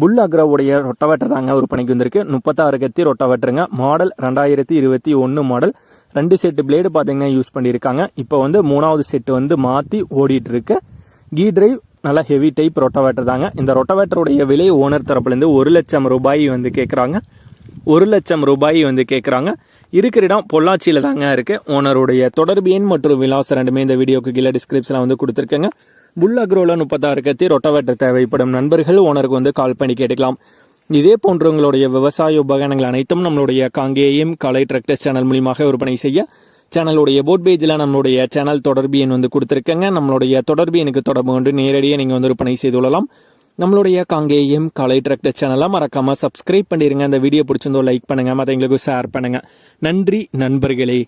புல் அக்ராவுடைய rotavator தாங்க விற்பனைக்கு வந்திருக்கு. முப்பத்தாறு கத்தி ரொட்டவேட்டருங்க. மாடல் ரெண்டாயிரத்தி இருபத்தி ஒன்று மாடல். ரெண்டு செட்டு பிளேடு பார்த்தீங்கன்னா யூஸ் பண்ணியிருக்காங்க. இப்போ வந்து மூணாவது செட்டு வந்து மாற்றி ஓடிட்டு இருக்கு கீ டிரைவ் நல்லா ஹெவி டைப் ரொட்டவேட்டர் தாங்க. இந்த ரொட்டவேட்டருடைய விலை ஓனர் தரப்புலேருந்து ஒரு லட்சம் ரூபாய் வந்து கேட்குறாங்க ஒரு லட்சம் ரூபாய் வந்து கேட்குறாங்க இருக்கிற இடம் பொள்ளாச்சியில் தாங்க இருக்குது ஓனருடைய தொடர்பு எண் மற்றும் விலாசம் ரெண்டுமே இந்த வீடியோக்கு கீழே டிஸ்கிரிப்ஷனில் வந்து கொடுத்துருக்கேங்க. புல் அக்ரோவில் முப்பத்தாறு கத்தி ரொட்டவேட்டர் தேவைப்படும் நண்பர்கள் ஓனருக்கு வந்து கால் பண்ணி கேட்டுக்கலாம். இதே போன்றவங்களுடைய விவசாய உபகரணங்கள் அனைத்தும் நம்மளுடைய காங்கேயம் கலை டிராக்டர் சேனல் மூலியமாக விற்பனை செய்ய சேனலுடைய போட் பேஜில் நம்மளுடைய சேனல் தொடர்பு எண் வந்து கொடுத்துருக்கேங்க. நம்மளுடைய தொடர்பு எனக்கு தொடர்பு கொண்டு நேரடியாக நீங்கள் வந்து விற்பனை செய்து கொள்ளலாம். நம்மளுடைய காங்கேயம் கலை டிராக்டர் சேனலை மறக்காமல் சப்ஸ்கிரைப் பண்ணிடுங்க அந்த வீடியோ பிடிச்சிருந்தோ லைக் பண்ணுங்கள் மற்றவங்களுக்கு ஷேர் பண்ணுங்கள் நன்றி நண்பர்களே.